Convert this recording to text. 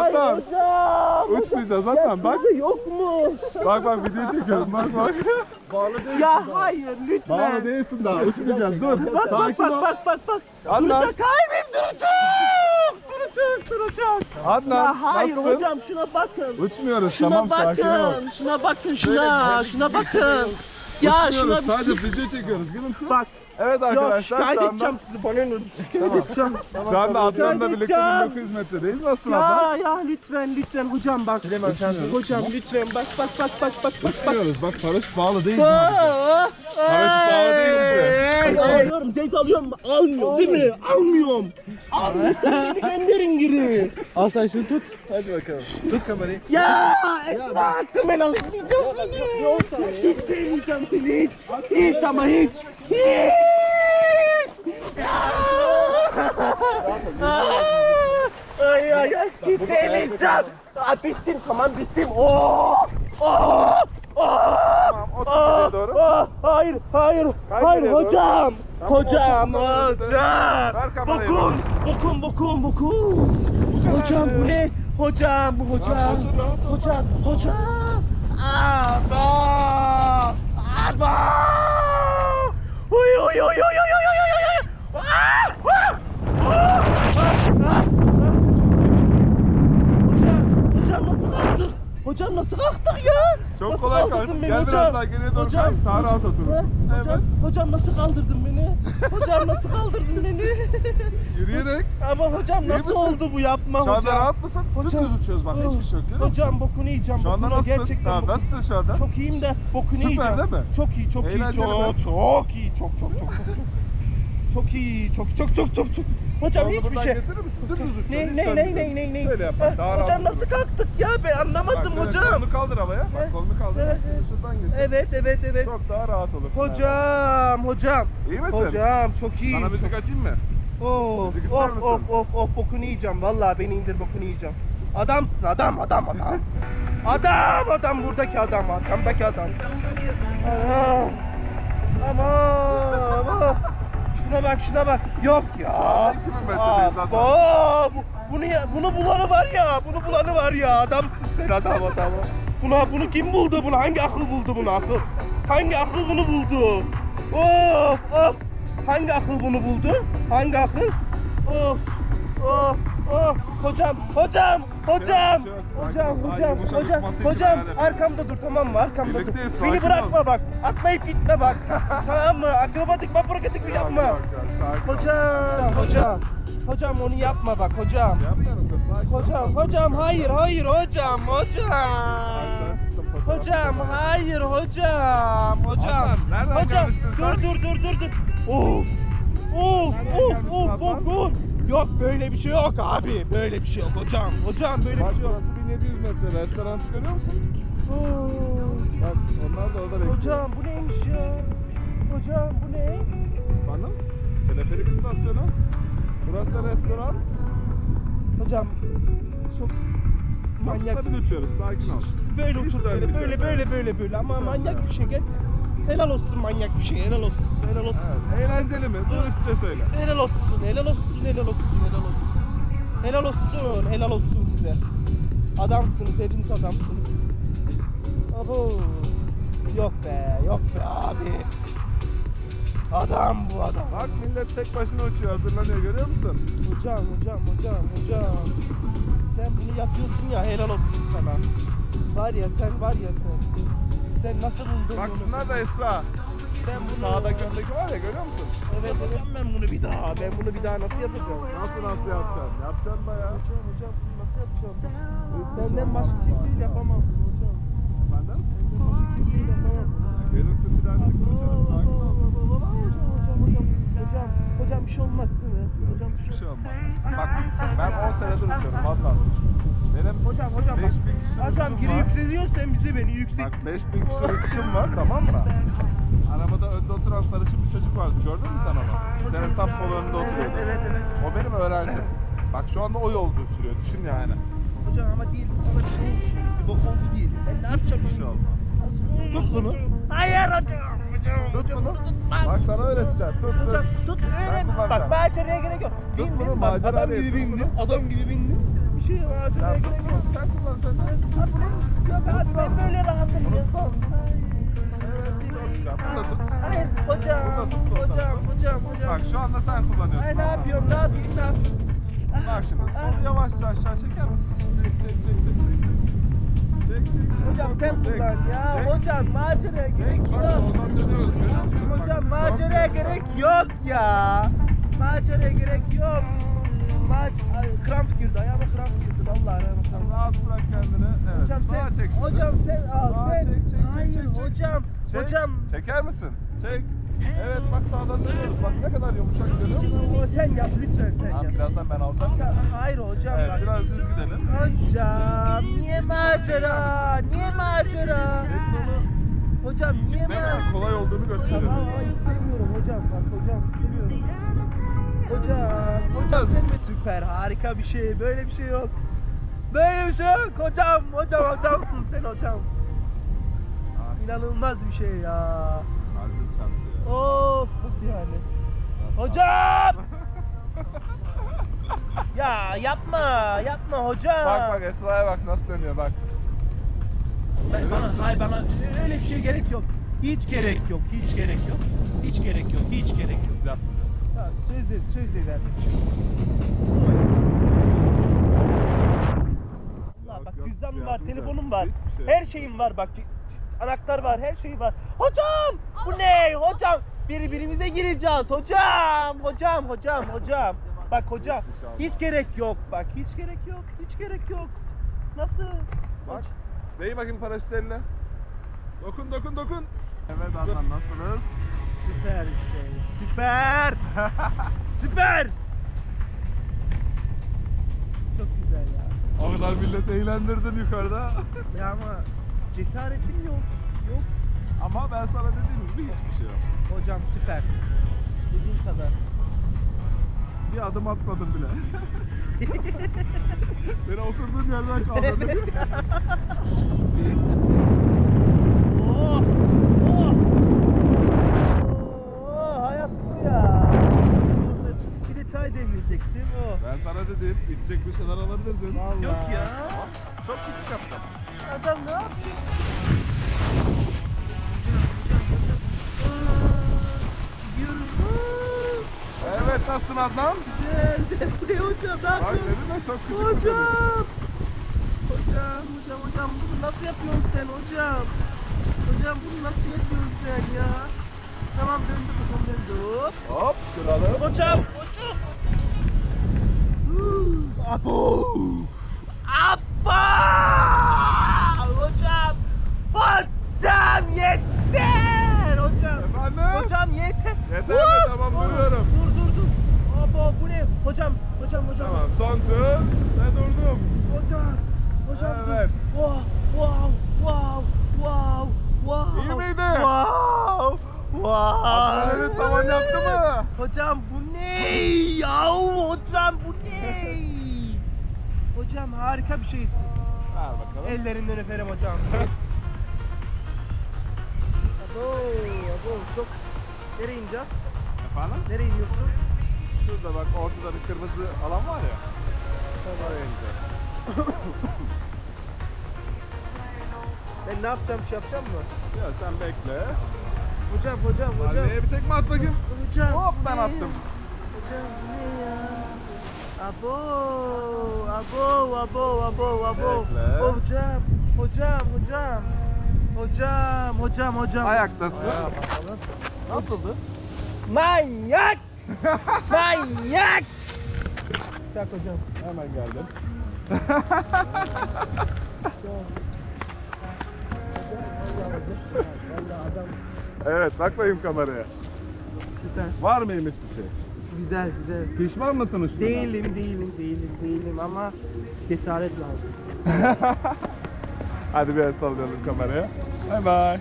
Adnan. hocam. Uçmayacağız Adnan bak. Yok mu? Bak bak video çekiyorum bak bak. Ya hayır lütfen. Bağlı değilsin daha uçmayacağız dur. Bak bak Sakin bak ol. bak bak bak. Adnan. Duracak hayır duracak. Duracak duracak. Adnan Ya hayır nasılsın? hocam şuna bakın. Uçmuyoruz Şuna tamam sakin ol. bakın. Şuna bakın şuna. Şuna bakın. Ya şuna Uçmuyoruz bir sadece şey. video çekiyoruz gülümse. Bak. Evet arkadaşlar şikayet şu anda, edeceğim sizi bana ne? Şikayet edeceğim. şu anda Adnan'la birlikte edeceğim. 1900 metredeyiz. Nasılsın Adnan? Ya ya lütfen lütfen hocam bak. Hocam lütfen bak bak bak bak bak bak. Uçmuyoruz bak paraşüt bağlı değil. Aa, Paraşüt bağlı değil bize. Alıyorum, zevk alıyorum. Almıyorum değil mi? Almıyorum. Almıyorsan beni gönderin geri. Al sen şunu tut. Hadi bakalım. Tut kamerayı. Ya Esra hakkım seni. Hiç sevmeyeceğim seni hiç. Hiç ama hiç. Hiç. Can! Aa, bittim tamam bittim. Oo! Oo! Tamam, o tarafa doğru. Aa, hayır, hayır, Kaç hayır nereye doğru? hocam. Tamam, Hocam, olsun, tamam, hocam. Ver kamerayı. Bokum, bokum, bokum, bokum. kadar. Hocam bu ne? Hocam, bu hocam. otur, rahat ol. Hocam, hocam. Aba! Aba! Uy uy uy uy uy uy uy uy. uy. Aa! Hocam nasıl kalktık ya? Çok nasıl kolay kaldırdın kalk. beni Gel hocam? biraz daha geriye doğru Hocam, kay. Daha rahat hocam, oturursun. ha? Hocam, hocam nasıl kaldırdın beni? Hocam nasıl kaldırdın beni? Yürüyerek. Ama hocam İyi nasıl misin? oldu bu yapma Şu anda hocam? rahat mısın? Hocam. Düz uçuyoruz bak hiçbir şey yok. Hocam bokunu yiyeceğim. Şu anda bokunu. nasılsın? Gerçekten Tamam, bokunu. nasılsın şu anda? Çok iyiyim de bokunu Süper, yiyeceğim. değil mi? Çok iyi, çok iyi, Eğlenceli mi? çok çok iyi, çok çok çok çok çok. Çok iyi, çok çok çok çok çok. Hocam hiçbir şey. Ne ne ne ne ne ne. Şöyle yap. Ha, Daha rahat Hocam olur. nasıl kalktık ya ben Bak, anlamadım şöyle hocam. Kolunu kaldır havaya. Bak kolunu kaldır. Şimdi evet. şuradan getir. Evet evet evet. Çok daha rahat olur. Hocam, hocam. İyi misin? Hocam çok iyi. Sana müzik açayım mı? Of Müzik ister of misin? of of of bokunu yiyeceğim. Vallahi beni indir bokunu yiyeceğim. Adamsın adam adam adam. adam adam buradaki adam arkamdaki adam. Ana. Ama ama. Şuna bak şuna bak. Yok ya. 2000 metredeyiz Aa, aa, bu, bunu ya, bunu bulanı var ya. Bunu bulanı var ya. Adamsın sen adam adam. Buna bunu kim buldu? Bunu hangi akıl buldu bunu akıl? Hangi akıl bunu buldu? Of of. Hangi akıl bunu buldu? Hangi akıl? Of of of. Hocam hocam hocam. Hocam hocam hocam hocam arkamda dur tamam mı? Arkamda dur. Birlikteyiz, Beni sakin bırakma bak. Atlayıp gitme bak. tamam mı? Akrobatik maprobatik bir yapma. Hocam, hocam. Hocam onu yapma bak hocam. Hocam, hocam hayır, hayır hocam, hocam. Hocam hayır hocam, hocam. Hocam, dur dur dur dur dur. Of. Of, of, of, bokun. Yok böyle bir şey yok abi. Böyle bir şey yok hocam. Hocam böyle Bak bir şey yok. burası 1700 metre. Restoranı görüyor musun? Bak onlar da orada bekliyor. Hocam bu neymiş ya? Hocam bu ne? Efendim? Teleferik istasyonu. Burası da restoran. Hocam çok Çok manyak stabil uçuyoruz. Sakin ol. böyle Hiç uçur böyle dönmeyeceğiz, böyle böyle böyle böyle ama manyak bir şey gel. Helal olsun manyak bir şey helal olsun helal olsun. Evet. Eğlenceli mi? Turistçe söyle. Helal olsun helal olsun helal olsun helal olsun. Helal olsun helal olsun size. Adamsınız hepiniz adamsınız. Abo. Yok be yok be abi. Adam bu adam. Bak millet tek başına uçuyor. Hazırlanıyor. Görüyor musun? Hocam hocam hocam hocam. Sen bunu yapıyorsun ya helal olsun sana. Var ya sen var ya sen. Sen nasıl buldun Bak bunu? şunlar da Esra. Sen bunu Sağdaki öndeki var ya görüyor musun? Evet hocam ben bunu bir daha ben bunu bir daha nasıl yapacağım? Nasıl nasıl yapacaksın? Yapacaksın da ya. Hocam hocam bunu nasıl yapacağım? Senden başka kimseyle yapamam bunu hocam. Efendim? Senden başka kimseyle yapamam. Gelirsin bir daha birlikte uçarız. Sakin ol. Hocam hocam hocam hocam hocam bir şey olmaz değil mi? Hocam bir Bir şey şey olmaz. Bak ben 10 senedir uçuyorum valla. Benim Hocam hocam bak. 5000 kişi Hocam uçuşum geri var. yükseliyorsan bize beni yüksek. Bak 5000 küsur uçuşum var tamam mı? Arabada önde oturan sarışın bir çocuk vardı gördün mü sen onu? Senin tam sol önünde Evet oturuyordu. evet evet. O benim öğrencim. Bak şu anda o yolcu uçuruyor düşün yani. Hocam ama diyelim sana bir şey şimdi. Bir bok oldu diyelim. Ben ne yapacağım Bir şey olmaz. Nasıl Tut bunu. Hayır hocam. Hocam. Tut hocam, bunu. tutma. Bak sana öğreteceğim. Tut tut. Hocam tut öyle. Ben Bak kullanacağım. ben içeriye gerek yok. Tut bunu, Bindim bak macera adam değil, gibi tut bindim. Adam gibi bindim. Bir şey maceraya Ya, gerek yok. Sen kullan sen. Abi sen yok abi ben böyle rahatım ya. Hayır. Evet, çok güzel. Bunu da tut. Hayır hocam, tut, hocam, hocam, hocam. Bak şu anda sen kullanıyorsun. Ay ne yapıyorum, ne yapayım, ne yapayım? Bak şimdi Ah, solu yavaşça aşağı çeker misin? Çek çek çek çek çek çek. Çek çek. Hocam sen kullan ya. Çek. Hocam maceraya gerek Çek. Yok. Hocam yok. gerek yok ya. Maceraya gerek yok. Ay, kramp girdi, ayağıma kramp girdi. Vallahi ayağıma kramp. Rahat bırak kendini. Evet. Hocam Sağa sen, çek şimdi. hocam sen al Sağa sen. çek, çek, çek, Hayır çek, çek. hocam, Çek. hocam. Çeker misin? Çek. Evet bak sağdan dönüyoruz. Bak ne kadar yumuşak görüyor musun? Ama sen yap lütfen sen Tamam yap. birazdan ben alacağım. Ya, hayır hocam. Evet bak. biraz düz gidelim. Hocam niye macera? Niye macera? Hocam niye Ne kadar macera? kolay olduğunu gösteriyor. Ama istemiyorum hocam bak hocam istemiyorum. Hocam, hocam? Süper harika bir şey. Böyle bir şey yok. Böyle bir şey yok hocam. Hocam hocamsın sen hocam. İnanılmaz bir şey ya. Kalbim çarptı ya. Of nasıl yani? Hocam! ya yapma, yapma hocam. Bak bak Esra'ya bak nasıl dönüyor bak. Ben, bana, hayır bana öyle bir şey gerek yok. Hiç gerek yok, hiç gerek yok. Hiç gerek yok, hiç gerek yok. Biz Ha, söz de, söz de verdim. Allah bak cüzdanım şey var, telefonum var. Şey Her şeyim var bak. Anahtar var, her şey var. Hocam! Bu ne? Hocam! Birbirimize gireceğiz. Hocam! Hocam, hocam, hocam. Bak hocam, hiç gerek yok. Bak hiç gerek yok, hiç gerek yok. Nasıl? Bak. Değ bakayım paraşüt eline. Dokun dokun dokun. Evet Adnan nasılsınız? Süper bir şey. Süper! Süper! Çok güzel ya. O kadar millet eğlendirdin yukarıda. Ya ama cesaretim yok. Yok. Ama ben sana dediğim gibi hiçbir şey yok. Hocam süpersin. Dediğim kadar. Bir adım atmadım bile. Seni oturduğun yerden kaldırdım. Oh! Hayat bu ya. Bir de çay demleyeceksin. Oh. ben sana dedim içecek bir şeyler alabilirdin. Vallahi. Yok ya. Çok küçük yaptım. Adam ne yapıyor? Evet nasılsın Adnan? Güzel. Defne hocam ne Bak yapıyorsun? dedim ya çok küçük bir çocuk. Hocam. Hocam, hocam, hocam bunu nasıl yapıyorsun sen hocam? Hocam bunu nasıl yapıyorsun sen ya? Tamam döndü bakalım döndü. Hop. Hop duralım. Hocam, hocam. Abo. Abba. Hocam. Hocam yeter. Hocam. Efendim? Hocam yeter. Yeter mi? Hop. Tamam, Hop. duruyorum. Dur dur dur. Abo bu ne? Hocam, hocam, hocam. Tamam son tur ve durdum. Hocam, hocam dur. Evet. Wow, wow, wow, wow, wow. İyi miydi? Wow, wow. Hocam bu ne? Yahu hocam bu ne? hocam harika bir şeysin. Ver bakalım. Ellerinden öperim hocam. abo, abo çok. Nereye ineceğiz? Efendim? Nereye iniyorsun? Şurada bak ortada bir kırmızı alan var ya. Oraya ineceğiz. Ben ne yapacağım, bir şey yapacağım mı? Ya sen bekle. Hocam, hocam, hocam. Anneye bir tekme at bakayım. Hocam. Hop ben ne? attım. Hocam ne ya? Abo, abo, abo, abo, abo. Bekle. Hocam, hocam, hocam. Hocam, hocam, hocam. Ayaktasın. Ayağa bakalım. Nasıldı? Manyak! Manyak! Çak hocam. Hemen geldim. Evet bak bakayım kameraya. süper. Var mıymış bir şey? Güzel, güzel. Pişman mısın şundan? Değilim, değilim, değilim, değilim ama cesaret lazım. Hadi bir el sallayalım kameraya. Bay bay.